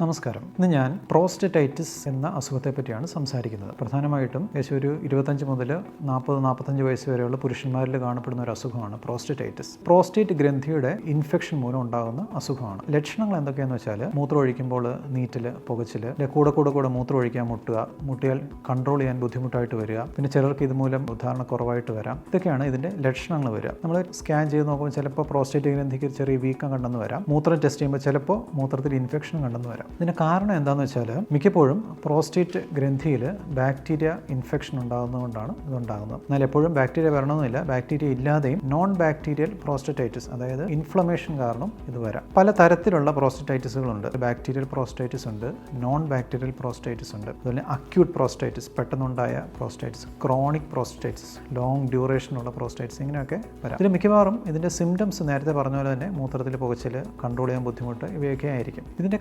നമസ്കാരം. ഇന്ന് ഞാൻ പ്രോസ്റ്ററ്റൈറ്റിസ് എന്ന അസുഖത്തെ പറ്റിയാണ് സംസാരിക്കുന്നത്. പ്രധാനമായിട്ടും ഏകദേശം ഒരു ഇരുപത്തഞ്ച് മുതൽ നാൽപ്പത് നാൽപ്പത്തഞ്ച് വയസ്സ് വരെയുള്ള പുരുഷന്മാരിൽ കാണപ്പെടുന്ന ഒരു അസുഖമാണ് പ്രോസ്റ്ററ്റൈറ്റിസ്. പ്രോസ്റ്റേറ്റ് ഗ്രന്ഥിയുടെ ഇൻഫെക്ഷൻ മൂലം ഉണ്ടാകുന്ന അസുഖമാണ്. ലക്ഷണങ്ങൾ എന്തൊക്കെയാന്ന് വെച്ചാൽ മൂത്രം ഒഴിക്കുമ്പോൾ നീറ്റൽ പുകച്ചിൽ കൂടെ കൂടെ കൂടെ മൂത്രം ഒഴിക്കാൻ മുട്ടുക മുട്ടിയാൽ കൺട്രോൾ ചെയ്യാൻ ബുദ്ധിമുട്ടായിട്ട് വരിക പിന്നെ ചിലർക്ക് ഇതുമൂലം ഉദാഹരണ കുറവായിട്ട് വരാം. ഇതൊക്കെയാണ് ഇതിന്റെ ലക്ഷണങ്ങൾ വരിക. നമ്മൾ സ്കാൻ ചെയ്ത് നോക്കുമ്പോൾ ചിലപ്പോൾ പ്രോസ്റ്റേറ്റ് ഗ്രന്ഥിക്ക് ചെറിയ വീക്കം കണ്ടെന്ന് വരാം. മൂത്രം ടെസ്റ്റ് ചെയ്യുമ്പോൾ ചിലപ്പോൾ മൂത്രത്തിൽ ഇൻഫെക്ഷൻ കണ്ടെന്ന് വരാം. ഇതിന് കാരണം എന്താണെന്ന് വെച്ചാൽ മിക്കപ്പോഴും പ്രോസ്റ്റേറ്റ് ഗ്രന്ഥിയിൽ ബാക്ടീരിയ ഇൻഫെക്ഷൻ ഉണ്ടാകുന്നതുകൊണ്ടാണ് ഇതുണ്ടാകുന്നത്. എന്നാൽ എപ്പോഴും ബാക്ടീരിയ വരണമെന്നില്ല. ബാക്ടീരിയ ഇല്ലാതെയും നോൺ ബാക്ടീരിയൽ പ്രോസ്റ്ററ്റൈറ്റിസ് അതായത് ഇൻഫ്ലമേഷൻ കാരണം ഇത് വരാം. പല തരത്തിലുള്ള പ്രോസ്റ്ററ്റൈറ്റിസുകളുണ്ട് ബാക്ടീരിയൽ പ്രോസ്റ്റൈറ്റിസ് ഉണ്ട് നോൺ ബാക്ടീരിയൽ പ്രോസ്റ്റൈറ്റിസ് ഉണ്ട്. അതുപോലെ അക്യൂട്ട് പ്രോസ്റ്റൈറ്റിസ് പെട്ടെന്നുണ്ടായ പ്രോസ്റ്റൈറ്റിസ് ക്രോണിക് പ്രോസ്റ്റൈറ്റിസ് ലോങ് ഡ്യൂറേഷനുള്ള പ്രോസ്റ്റൈറ്റിസ് ഇങ്ങനെയൊക്കെ വരാം. ഇതിൽ മിക്കവാറും ഇതിന്റെ സിംറ്റംസ് നേരത്തെ പറഞ്ഞ പോലെ തന്നെ മൂത്രത്തിൽ പുകച്ചിൽ കൺട്രോൾ ചെയ്യാൻ ബുദ്ധിമുട്ട് ഇവയൊക്കെ ആയിരിക്കും. ഇതിന്റെ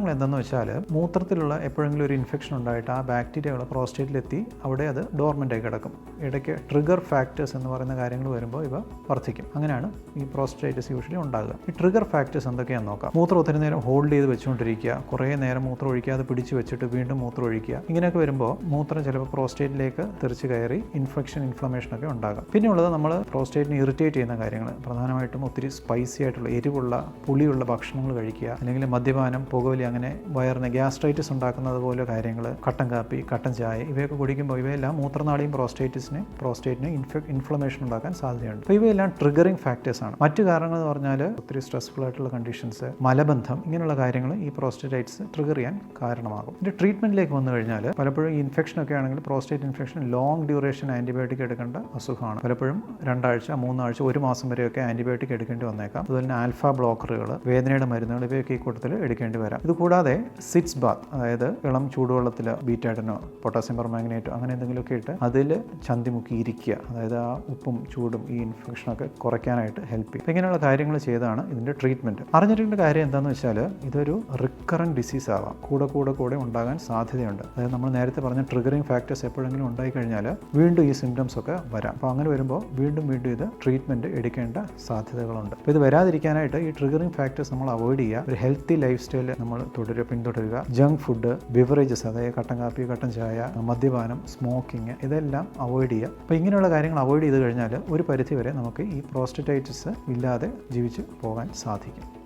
കാരണങ്ങൾ എന്തെന്ന് വെച്ചാൽ മൂത്രത്തിലുള്ള എപ്പോഴെങ്കിലും ഒരു ഇൻഫെക്ഷൻ ഉണ്ടായിട്ട് ആ ബാക്ടീരിയകൾ പ്രോസ്റ്റേറ്റിലെത്തി അവിടെ അത് ഡോർമെന്റായി കിടക്കും. ഇടയ്ക്ക് ട്രിഗർ ഫാക്ടേഴ്സ് എന്ന് പറയുന്ന കാര്യങ്ങൾ വരുമ്പോൾ ഇവ വർദ്ധിക്കും. അങ്ങനെയാണ് ഈ പ്രോസ്റ്റേറ്റസ് യൂഷ്വലി ഉണ്ടാകുക. ഈ ട്രിഗർ ഫാക്ടേഴ്സ് എന്തൊക്കെയാണെന്ന് നോക്കാം. മൂത്രം ഒത്തിരി നേരം ഹോൾഡ് ചെയ്ത് വെച്ചുകൊണ്ടിരിക്കുക. കുറേ നേരം മൂത്രം ഒഴിക്കാതെ പിടിച്ചു വെച്ചിട്ട് വീണ്ടും മൂത്രം ഒഴിക്കുക. ഇങ്ങനെയൊക്കെ വരുമ്പോൾ മൂത്രം ചിലപ്പോൾ പ്രോസ്റ്റേറ്റിലേക്ക് തെറിച്ച് കയറി ഇൻഫെക്ഷൻ ഇൻഫ്ലമേഷൻ ഒക്കെ ഉണ്ടാകാം. പിന്നെയുള്ളത് നമ്മൾ പ്രോസ്റ്റേറ്റിനെ ഇറിറ്റേറ്റ് ചെയ്യുന്ന കാര്യങ്ങൾ. പ്രധാനമായിട്ടും ഒത്തിരി സ്പൈസി ആയിട്ടുള്ള എരിവുള്ള പുളിയുള്ള ഭക്ഷണങ്ങൾ കഴിക്കുക. അല്ലെങ്കിൽ മദ്യപാനം പുകവലി അങ്ങനെ വയറിന് ഗ്യാസ്ട്രൈറ്റിസ് ഉണ്ടാക്കുന്നത് പോലെ കാര്യങ്ങൾ കട്ടൻ കാപ്പി കട്ടൻ ചായ ഇവയൊക്കെ കുടിക്കുമ്പോൾ ഇവയെല്ലാം മൂത്രനാളിയും പ്രോസ്റ്റേറ്റിസിനെ പ്രോസ്റ്റേറ്റിന് ഇൻഫെ ഇൻഫ്ലമേഷൻ ഉണ്ടാക്കാൻ സാധ്യതയുണ്ട്. അപ്പോൾ ഇവയെല്ലാം ട്രിഗറിങ് ഫാക്ടേഴ്സ് ആണ്. മറ്റു കാരണങ്ങൾ എന്ന് പറഞ്ഞാൽ ഒത്തിരി സ്ട്രെസ്ഫുൾ ആയിട്ടുള്ള കണ്ടീഷൻസ് മലബന്ധം ഇങ്ങനെയുള്ള കാര്യങ്ങൾ ഈ പ്രോസ്റ്റേറ്റൈറ്റ്സ് ട്രിഗർ ചെയ്യാൻ കാരണമാകും. ഇതിന്റെ ട്രീറ്റ്മെന്റിലേക്ക് വന്നു കഴിഞ്ഞാൽ പലപ്പോഴും ഈ ഇൻഫെക്ഷൻ ഒക്കെ ആണെങ്കിൽ prostate infection long duration antibiotic എടുക്കേണ്ട അസുഖമാണ്. പലപ്പോഴും രണ്ടാഴ്ച മൂന്നാഴ്ച ഒരു മാസം വരെയൊക്കെ ആന്റിബയോട്ടിക് എടുക്കേണ്ടി വന്നേക്കാം. അതുപോലെ തന്നെ ആൽഫ ബ്ലോക്കറുകൾ വേദനയുടെ മരുന്നുകൾ ഇവയൊക്കെ ഈ കൂട്ടത്തിൽ എടുക്കേണ്ടി വരാം. ഇത് കൂടാതെ സിറ്റ്സ് ബാത്ത് അതായത് ഇളം ചൂടുവെള്ളത്തിൽ ബീറ്റായിട്ടനോ പൊട്ടാസ്യം പെർമാഗ്നേറ്റോ അങ്ങനെ എന്തെങ്കിലുമൊക്കെ ഇട്ട് അതിൽ ചന്തി മുക്കി ഇരിക്കുക. അതായത് ആ ഉപ്പും ചൂടും ഈ ഇൻഫെക്ഷനൊക്കെ കുറയ്ക്കാനായിട്ട് ഹെൽപ്പ് ചെയ്യും. ഇങ്ങനെയുള്ള കാര്യങ്ങൾ ചെയ്താണ് ഇതിന്റെ ട്രീറ്റ്മെന്റ് അറിഞ്ഞിട്ടുള്ള കാര്യം എന്താണെന്ന് വെച്ചാൽ ഇതൊരു റിക്കറന്റ് ഡിസീസ് ആവാം. കൂടെ കൂടെ കൂടെ ഉണ്ടാകാൻ സാധ്യതയുണ്ട്. അതായത് നമ്മൾ നേരത്തെ പറഞ്ഞ ട്രിഗറിങ് ഫാക്ടേഴ്സ് എപ്പോഴെങ്കിലും ഉണ്ടായി കഴിഞ്ഞാൽ വീണ്ടും ഈ സിംറ്റംസ് ഒക്കെ വരാം. അപ്പോൾ അങ്ങനെ വരുമ്പോൾ വീണ്ടും വീണ്ടും ഇത് ട്രീറ്റ്മെന്റ് എടുക്കേണ്ട സാധ്യതകളുണ്ട്. അപ്പോൾ ഇത് വരാതിരിക്കാനായിട്ട് ഈ ട്രിഗറിങ് ഫാക്ടേഴ്സ് നമ്മൾ അവോയ്ഡ് ചെയ്യുക. ഒരു ഹെൽത്തി ലൈഫ് സ്റ്റൈൽ നമ്മൾ തുടരുക പിന്തുടരുക. ജങ്ക് ഫുഡ് ബിവറേജസ് അതായത് കട്ടൻ കാപ്പി കട്ടൻ ചായ മദ്യപാനം സ്മോക്കിംഗ് ഇതെല്ലാം അവോയ്ഡ് ചെയ്യുക. അപ്പോൾ ഇങ്ങനെയുള്ള കാര്യങ്ങൾ അവോയ്ഡ് ചെയ്ത് കഴിഞ്ഞാൽ ഒരു പരിധിവരെ നമുക്ക് ഈ പ്രോസ്റ്ററ്റൈറ്റിസ് ഇല്ലാതെ ജീവിച്ച് പോകാൻ സാധിക്കും.